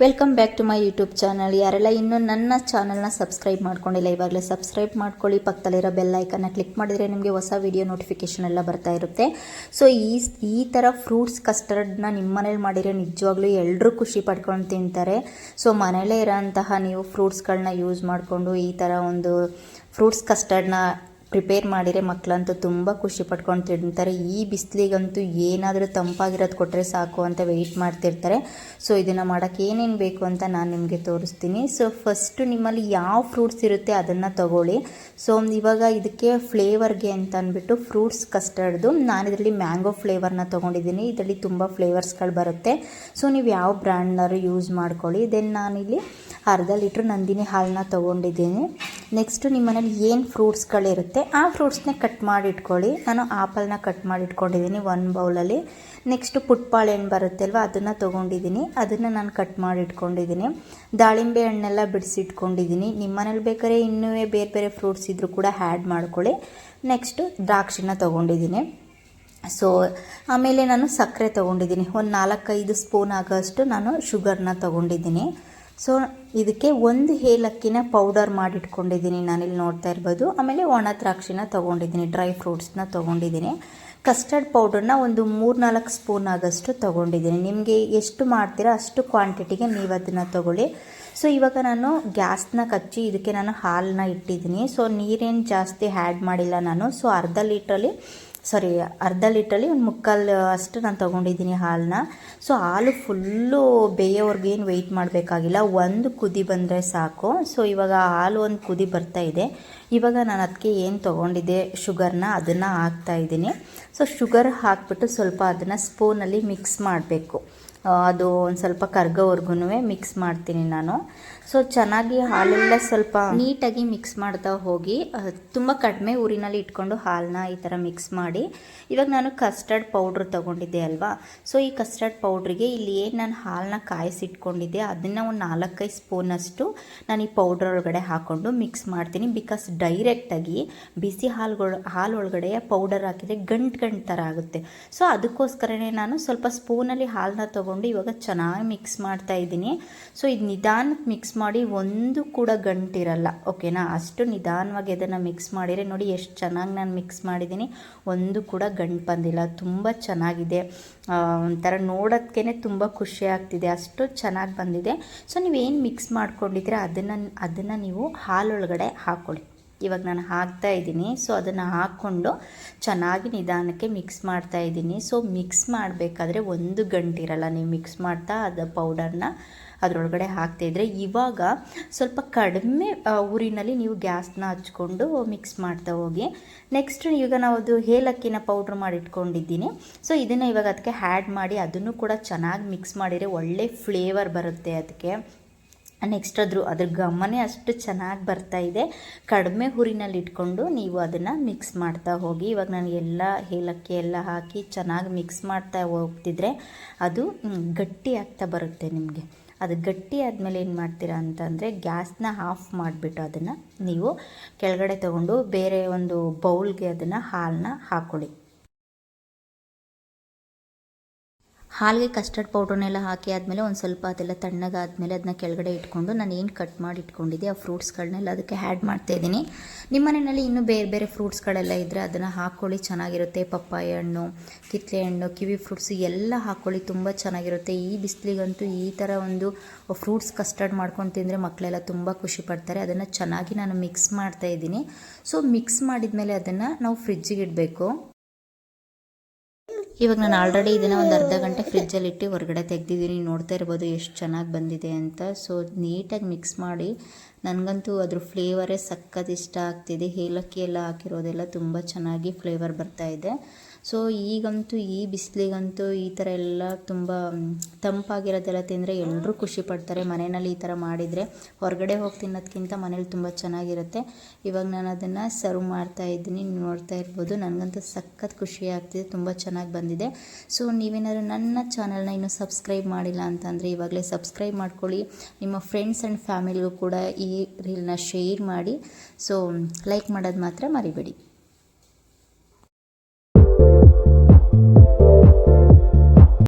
Welcome back to my YouTube channel ಯಾರೆಲ್ಲ ಇನ್ನೂ ನನ್ನ ಚಾನಲ್ನ ಸಬ್ಸ್ಕ್ರೈಬ್ ಮಾಡ್ಕೊಂಡಿಲ್ಲ, ಇವಾಗಲೇ ಸಬ್ಸ್ಕ್ರೈಬ್ ಮಾಡ್ಕೊಳ್ಳಿ. ಪಕ್ಕದಲ್ಲಿರೋ ಬೆಲ್ ಐಕನ್ನ ಕ್ಲಿಕ್ ಮಾಡಿದರೆ ನಿಮಗೆ ಹೊಸ ವೀಡಿಯೋ ನೋಟಿಫಿಕೇಷನ್ ಎಲ್ಲ ಬರ್ತಾ ಇರುತ್ತೆ. ಸೊ ಈ ಈ ಥರ ಫ್ರೂಟ್ಸ್ ಕಸ್ಟರ್ಡ್ನ ನಿಮ್ಮ ಮನೇಲಿ ಮಾಡಿರೋ ನಿಜವಾಗ್ಲೂ ಎಲ್ಲರೂ ಖುಷಿ ಪಡ್ಕೊಂಡು ತಿಂತಾರೆ. ಸೊ ಮನೇಲೇ ಇರೋಂತಹ ನೀವು ಫ್ರೂಟ್ಸ್ಗಳನ್ನ ಯೂಸ್ ಮಾಡಿಕೊಂಡು ಈ ಥರ ಒಂದು ಫ್ರೂಟ್ಸ್ ಕಸ್ಟರ್ಡ್ನ ಪ್ರಿಪೇರ್ ಮಾಡಿದರೆ ಮಕ್ಕಳಂತೂ ತುಂಬ ಖುಷಿ ಪಟ್ಕೊಂಡು ತಿಂತಾರೆ. ಈ ಬಿಸಿಲಿಗಂತೂ ಏನಾದರೂ ತಂಪಾಗಿರೋದು ಕೊಟ್ಟರೆ ಸಾಕು ಅಂತ ವೆಯ್ಟ್ ಮಾಡ್ತಿರ್ತಾರೆ. ಸೊ ಇದನ್ನು ಮಾಡೋಕ್ಕೆ ಏನೇನು ಬೇಕು ಅಂತ ನಾನು ನಿಮಗೆ ತೋರಿಸ್ತೀನಿ. ಸೊ ಫಸ್ಟು ನಿಮ್ಮಲ್ಲಿ ಯಾವ ಫ್ರೂಟ್ಸ್ ಇರುತ್ತೆ ಅದನ್ನು ತಗೊಳ್ಳಿ. ಸೊ ಇವಾಗ ಇದಕ್ಕೆ ಫ್ಲೇವರ್ಗೆ ಅಂತ ಅಂದ್ಬಿಟ್ಟು ಫ್ರೂಟ್ಸ್ ಕಸ್ಟರ್ಡ್ದು ನಾನು ಇದರಲ್ಲಿ ಮ್ಯಾಂಗೋ ಫ್ಲೇವರ್ನ ತೊಗೊಂಡಿದ್ದೀನಿ. ಇದರಲ್ಲಿ ತುಂಬ ಫ್ಲೇವರ್ಸ್ಗಳು ಬರುತ್ತೆ. ಸೊ ನೀವು ಯಾವ ಬ್ರ್ಯಾಂಡ್ನಾದ್ರು ಯೂಸ್ ಮಾಡ್ಕೊಳ್ಳಿ. ದೆನ್ ನಾನಿಲ್ಲಿ ಅರ್ಧ ಲೀಟ್ರ್ ನಂದಿನಿ ಹಾಲನ್ನ ತೊಗೊಂಡಿದ್ದೀನಿ. ನೆಕ್ಸ್ಟು ನಿಮ್ಮ ಮನೇಲಿ ಏನು ಫ್ರೂಟ್ಸ್ಗಳಿರುತ್ತೆ ಆ ಫ್ರೂಟ್ಸ್ನೇ ಕಟ್ ಮಾಡಿ ಇಟ್ಕೊಳ್ಳಿ. ನಾನು ಆಪಲ್ನ ಕಟ್ ಮಾಡಿ ಇಟ್ಕೊಂಡಿದ್ದೀನಿ ಒನ್ ಬೌಲಲ್ಲಿ ನೆಕ್ಸ್ಟು ಪುಟ್ಪಾಳೆಹಣ್ಣು ಬರುತ್ತೆ ಅಲ್ವಾ, ಅದನ್ನು ತೊಗೊಂಡಿದ್ದೀನಿ. ಅದನ್ನು ನಾನು ಕಟ್ ಮಾಡಿ ಇಟ್ಕೊಂಡಿದ್ದೀನಿ. ದಾಳಿಂಬೆ ಹಣ್ಣೆಲ್ಲ ಬಿಡಿಸಿಟ್ಕೊಂಡಿದ್ದೀನಿ ನಿಮ್ಮ ಮನೇಲಿ ಬೇಕಾದ್ರೆ ಇನ್ನೂ ಬೇರೆ ಬೇರೆ ಫ್ರೂಟ್ಸ್ ಇದ್ದರೂ ಕೂಡ ಹ್ಯಾಡ್ ಮಾಡ್ಕೊಳ್ಳಿ. ನೆಕ್ಸ್ಟು ದ್ರಾಕ್ಷಿನ ತೊಗೊಂಡಿದ್ದೀನಿ. ಸೊ ಆಮೇಲೆ ನಾನು ಸಕ್ಕರೆ ತೊಗೊಂಡಿದ್ದೀನಿ. ಒಂದು ನಾಲ್ಕೈದು ಸ್ಪೂನ್ ಆಗೋಷ್ಟು ನಾನು ಶುಗರ್ನ ತೊಗೊಂಡಿದ್ದೀನಿ. ಸೊ ಇದಕ್ಕೆ ಒಂದು ಏಲಕ್ಕಿನ ಪೌಡರ್ ಮಾಡಿಟ್ಕೊಂಡಿದ್ದೀನಿ. ನಾನಿಲ್ಲಿ ನೋಡ್ತಾ ಇರ್ಬೋದು. ಆಮೇಲೆ ಒಣ ದ್ರಾಕ್ಷಿನ ತೊಗೊಂಡಿದ್ದೀನಿ ಡ್ರೈ ಫ್ರೂಟ್ಸ್ನ ತೊಗೊಂಡಿದ್ದೀನಿ. ಕಸ್ಟರ್ಡ್ ಪೌಡರ್ನ ಒಂದು ಮೂರು ನಾಲ್ಕು ಸ್ಪೂನ್ ಆಗೋಷ್ಟು ತೊಗೊಂಡಿದ್ದೀನಿ. ನಿಮಗೆ ಎಷ್ಟು ಮಾಡ್ತೀರಾ ಅಷ್ಟು ಕ್ವಾಂಟಿಟಿಗೆ ನೀವು ಅದನ್ನು ತೊಗೊಳ್ಳಿ. ಸೊ ಇವಾಗ ನಾನು ಗ್ಯಾಸ್ನ ಕಚ್ಚಿ ಇದಕ್ಕೆ ನಾನು ಹಾಲನ್ನ ಇಟ್ಟಿದ್ದೀನಿ. ಸೊ ನೀರೇನು ಜಾಸ್ತಿ ಆ್ಯಡ್ ಮಾಡಿಲ್ಲ ನಾನು. ಸೊ ಅರ್ಧ ಲೀಟ್ರಲ್ಲಿ ಸಾರಿ ಅರ್ಧ ಲೀಟ್ರಲ್ಲಿ ಒಂದು ಮುಕ್ಕಾಲು, ಅಷ್ಟು ನಾನು ತೊಗೊಂಡಿದ್ದೀನಿ ಹಾಲನ್ನ ಸೊ ಹಾಲು ಫುಲ್ಲು ಬೇಯೋವರೆಗೆ ಏನು ವೆಯ್ಟ್ ಮಾಡಬೇಕಾಗಿಲ್ಲ. ಒಂದು ಕುದಿ ಬಂದರೆ ಸಾಕು. ಸೊ ಇವಾಗ ಹಾಲು ಒಂದು ಕುದಿ ಬರ್ತಾ ಇದೆ. ಇವಾಗ ನಾನು ಅದಕ್ಕೆ ಏನು ತೊಗೊಂಡಿದ್ದೆ, ಶುಗರ್ನ ಅದನ್ನು ಹಾಕ್ತಾ ಇದ್ದೀನಿ. ಸೊ ಶುಗರ್ ಹಾಕ್ಬಿಟ್ಟು ಸ್ವಲ್ಪ ಅದನ್ನು ಸ್ಪೂನಲ್ಲಿ ಮಿಕ್ಸ್ ಮಾಡಬೇಕು. ಅದು ಒಂದು ಸ್ವಲ್ಪ ಕರ್ಗೋವರೆಗೂ ಮಿಕ್ಸ್ ಮಾಡ್ತೀನಿ ನಾನು. ಸೊ ಚೆನ್ನಾಗಿ ಹಾಲೆಲ್ಲ ಸ್ವಲ್ಪ ನೀಟಾಗಿ ಮಿಕ್ಸ್ ಮಾಡ್ತಾ ಹೋಗಿ ತುಂಬ ಕಡಿಮೆ ಊರಿನಲ್ಲಿ ಇಟ್ಕೊಂಡು ಹಾಲನ್ನ ಈ ಥರ ಮಿಕ್ಸ್ ಮಾಡಿ. ಇವಾಗ ನಾನು ಕಸ್ಟರ್ಡ್ ಪೌಡ್ರ್ ತೊಗೊಂಡಿದ್ದೆ ಅಲ್ವಾ? ಸೊ ಈ ಕಸ್ಟರ್ಡ್ ಪೌಡ್ರಿಗೆ ಇಲ್ಲಿ ಏನು ನಾನು ಹಾಲನ್ನ ಕಾಯಿಸಿಟ್ಕೊಂಡಿದ್ದೆ, ಅದನ್ನು ಒಂದು ನಾಲ್ಕೈದು ಸ್ಪೂನಷ್ಟು ನಾನು ಈ ಪೌಡ್ರ್ ಒಳಗಡೆ ಹಾಕ್ಕೊಂಡು ಮಿಕ್ಸ್ ಮಾಡ್ತೀನಿ. ಬಿಕಾಸ್ ಡೈರೆಕ್ಟಾಗಿ ಬಿಸಿ ಹಾಲುಗಳು ಹಾಲು ಒಳಗಡೆ ಪೌಡರ್ ಹಾಕಿದರೆ ಗಂಟು ಗಂಟು ಥರ ಆಗುತ್ತೆ. ಸೊ ಅದಕ್ಕೋಸ್ಕರನೇ ನಾನು ಸ್ವಲ್ಪ ಸ್ಪೂನಲ್ಲಿ ಹಾಲನ್ನ ತೊಗೊಂಡು ಇವಾಗ ಚೆನ್ನಾಗಿ ಮಿಕ್ಸ್ ಮಾಡ್ತಾ ಇದ್ದೀನಿ. ಸೊ ಇದು ನಿಧಾನಕ್ಕೆ ಮಿಕ್ಸ್ ಮಾಡಿ ಒಂದು ಕೂಡ ಗಂಟಿರಲ್ಲ ಓಕೆನಾ? ಅಷ್ಟು ನಿಧಾನವಾಗಿ ಅದನ್ನು ಮಿಕ್ಸ್ ಮಾಡಿದರೆ ನೋಡಿ ಎಷ್ಟು ಚೆನ್ನಾಗಿ ನಾನು ಮಿಕ್ಸ್ ಮಾಡಿದ್ದೀನಿ. ಒಂದು ಕೂಡ ಗಂಟು ಬಂದಿಲ್ಲ. ತುಂಬ ಚೆನ್ನಾಗಿದೆ. ಒಂಥರ ನೋಡೋದಕ್ಕೇ ತುಂಬ ಖುಷಿ ಆಗ್ತಿದೆ. ಅಷ್ಟು ಚೆನ್ನಾಗಿ ಬಂದಿದೆ. ಸೊ ನೀವೇನು ಮಿಕ್ಸ್ ಮಾಡ್ಕೊಂಡಿದ್ರೆ ಅದನ್ನು ಅದನ್ನು ನೀವು ಹಾಲೊಳಗಡೆ ಹಾಕ್ಕೊಳ್ಳಿ ಇವಾಗ ನಾನು ಹಾಕ್ತಾ ಇದ್ದೀನಿ. ಸೊ ಅದನ್ನು ಹಾಕ್ಕೊಂಡು ಚೆನ್ನಾಗಿ ನಿಧಾನಕ್ಕೆ ಮಿಕ್ಸ್ ಮಾಡ್ತಾ ಇದ್ದೀನಿ. ಸೊ ಮಿಕ್ಸ್ ಮಾಡಬೇಕಾದ್ರೆ ಒಂದು ಇರಲ್ಲ ನೀವು ಮಿಕ್ಸ್ ಮಾಡ್ತಾ ಅದು ಪೌಡರ್ನ ಅದರೊಳಗಡೆ ಹಾಕ್ತಾಯಿದ್ರೆ ಇವಾಗ ಸ್ವಲ್ಪ ಕಡಿಮೆ ಊರಿನಲ್ಲಿ ನೀವು ಗ್ಯಾಸ್ನ ಹಚ್ಕೊಂಡು ಮಿಕ್ಸ್ ಮಾಡ್ತಾ ಹೋಗಿ. ನೆಕ್ಸ್ಟ್ ಈಗ ನಾವು ಅದು ಏಲಕ್ಕಿನ ಪೌಡ್ರ್ ಮಾಡಿಟ್ಕೊಂಡಿದ್ದೀನಿ ಸೊ ಇದನ್ನು ಇವಾಗ ಅದಕ್ಕೆ ಹ್ಯಾಡ್ ಮಾಡಿ ಅದನ್ನು ಕೂಡ ಚೆನ್ನಾಗಿ ಮಿಕ್ಸ್ ಮಾಡಿದರೆ ಒಳ್ಳೆ ಫ್ಲೇವರ್ ಬರುತ್ತೆ ಅದಕ್ಕೆ. ನೆಕ್ಸ್ಟ್ ಅದ್ರ ಅದ್ರ ಘಮನೇ ಅಷ್ಟು ಚೆನ್ನಾಗಿ ಬರ್ತಾ ಇದೆ. ಕಡಿಮೆ ಹುರಿನಲ್ಲಿ ಇಟ್ಕೊಂಡು ನೀವು ಅದನ್ನು ಮಿಕ್ಸ್ ಮಾಡ್ತಾ ಹೋಗಿ, ಇವಾಗ ನಾನು ಎಲ್ಲ ಏಲಕ್ಕಿ ಎಲ್ಲ ಹಾಕಿ ಚೆನ್ನಾಗಿ ಮಿಕ್ಸ್ ಮಾಡ್ತಾ ಹೋಗ್ತಿದ್ರೆ ಅದು ಗಟ್ಟಿ ಆಗ್ತಾ ಬರುತ್ತೆ ನಿಮಗೆ. ಅದು ಗಟ್ಟಿ ಆದಮೇಲೆ ಏನು ಮಾಡ್ತೀರಾ ಅಂತಂದರೆ ಗ್ಯಾಸ್ನ ಆಫ್ ಮಾಡಿಬಿಟ್ಟು ಅದನ್ನು ನೀವು ಕೆಳಗಡೆ ತಗೊಂಡು ಬೇರೆ ಒಂದು ಬೌಲ್ಗೆ ಅದನ್ನು ಹಾಲನ್ನ ಹಾಕ್ಕೊಳ್ಳಿ ಹಾಲಿಗೆ ಕಸ್ಟರ್ಡ್ ಪೌಡ್ರನ್ನೆಲ್ಲ ಹಾಕಿ ಆದಮೇಲೆ ಒಂದು ಸ್ವಲ್ಪ ಅದೆಲ್ಲ ತಣ್ಣಗಾದಮೇಲೆ ಅದನ್ನ ಕೆಳಗಡೆ ಇಟ್ಕೊಂಡು ನಾನು ಏನು ಕಟ್ ಮಾಡಿ ಇಟ್ಕೊಂಡಿದ್ದೆ, ಆ ಫ್ರೂಟ್ಸ್ಗಳನ್ನೆಲ್ಲ ಅದಕ್ಕೆ ಆ್ಯಡ್ ಮಾಡ್ತಾಯಿದ್ದೀನಿ ನಿಮ್ಮ ಮನೆಯಲ್ಲಿ ಇನ್ನೂ ಬೇರೆ ಬೇರೆ ಫ್ರೂಟ್ಸ್ಗಳೆಲ್ಲ ಇದ್ದರೆ ಅದನ್ನು ಹಾಕ್ಕೊಳ್ಳಿ ಚೆನ್ನಾಗಿರುತ್ತೆ. ಪಪ್ಪಾಯ ಹಣ್ಣು ಕಿತ್ತಲೆ ಹಣ್ಣು, ಕಿವಿ ಫ್ರೂಟ್ಸ್ ಎಲ್ಲ ಹಾಕ್ಕೊಳ್ಳಿ ತುಂಬ ಚೆನ್ನಾಗಿರುತ್ತೆ. ಈ ಬಿಸಿಲಿಗಂತೂ ಈ ಥರ ಒಂದು ಫ್ರೂಟ್ಸ್ ಕಸ್ಟರ್ಡ್ ಮಾಡ್ಕೊಂಡು ತಿಂದರೆ ಮಕ್ಕಳೆಲ್ಲ ತುಂಬ ಖುಷಿ ಪಡ್ತಾರೆ. ಅದನ್ನು ಚೆನ್ನಾಗಿ ನಾನು ಮಿಕ್ಸ್ ಮಾಡ್ತಾ ಇದ್ದೀನಿ. ಸೊ ಮಿಕ್ಸ್ ಮಾಡಿದ ಮೇಲೆ ಅದನ್ನು ನಾವು ಫ್ರಿಜ್ಜಿಗೆ ಇಡಬೇಕು. ಇವಾಗ ನಾನು ಆಲ್ರೆಡಿ ಇದನ್ನು ಒಂದು ಅರ್ಧ ಗಂಟೆ ಫ್ರಿಜ್ಜಲ್ಲಿ ಇಟ್ಟು ಹೊರಗಡೆ ತೆಗೆದಿದ್ದೀನಿ. ನೋಡ್ತಾ ಇರ್ಬೋದು ಎಷ್ಟು ಚೆನ್ನಾಗಿ ಬಂದಿದೆ ಅಂತ. ಸೊ ನೀಟಾಗಿ ಮಿಕ್ಸ್ ಮಾಡಿ ನನಗಂತೂ ಅದ್ರ ಫ್ಲೇವರೇ ಸಖತ್ ಇಷ್ಟ ಆಗ್ತಿದೆ. ಏಲಕ್ಕಿ ಎಲ್ಲ ಹಾಕಿರೋದೆಲ್ಲ ತುಂಬ ಚೆನ್ನಾಗಿ ಫ್ಲೇವರ್ ಬರ್ತಾ ಇದೆ. ಸೊ ಈಗಂತೂ ಈ ಬಿಸಿಲಿಗಂತೂ ಈ ಥರ ಎಲ್ಲ ತುಂಬ ತಂಪಾಗಿರೋದೆಲ್ಲ ತಿಂದರೆ ಎಲ್ಲರೂ ಖುಷಿ ಪಡ್ತಾರೆ. ಮನೆಯಲ್ಲಿ ಈ ಥರ ಮಾಡಿದರೆ ಹೊರಗಡೆ ಹೋಗಿ ತಿನ್ನೋದಕ್ಕಿಂತ ಮನೇಲಿ ತುಂಬ ಚೆನ್ನಾಗಿರುತ್ತೆ. ಇವಾಗ ನಾನು ಅದನ್ನು ಸರ್ವ್ ಮಾಡ್ತಾ ಇದ್ದೀನಿ. ನೋಡ್ತಾ ಇರ್ಬೋದು. ನನಗಂತೂ ಸಖತ್ ಖುಷಿ ಆಗ್ತಿದೆ. ತುಂಬ ಚೆನ್ನಾಗಿ ಬಂದಿದೆ. ಸೊ ನೀವೇನಾದ್ರು ನನ್ನ ಚಾನಲ್ನ ಇನ್ನೂ ಸಬ್ಸ್ಕ್ರೈಬ್ ಮಾಡಿಲ್ಲ ಅಂತಂದರೆ ಇವಾಗಲೇ ಸಬ್ಸ್ಕ್ರೈಬ್ ಮಾಡ್ಕೊಳ್ಳಿ. ನಿಮ್ಮ ಫ್ರೆಂಡ್ಸ್ ಆ್ಯಂಡ್ ಫ್ಯಾಮಿಲಿಗೂ ಕೂಡ ಈ ರೀಲ್ನ ಶೇರ್ ಮಾಡಿ. ಸೊ ಲೈಕ್ ಮಾಡೋದು ಮಾತ್ರ ಮರಿಬೇಡಿ.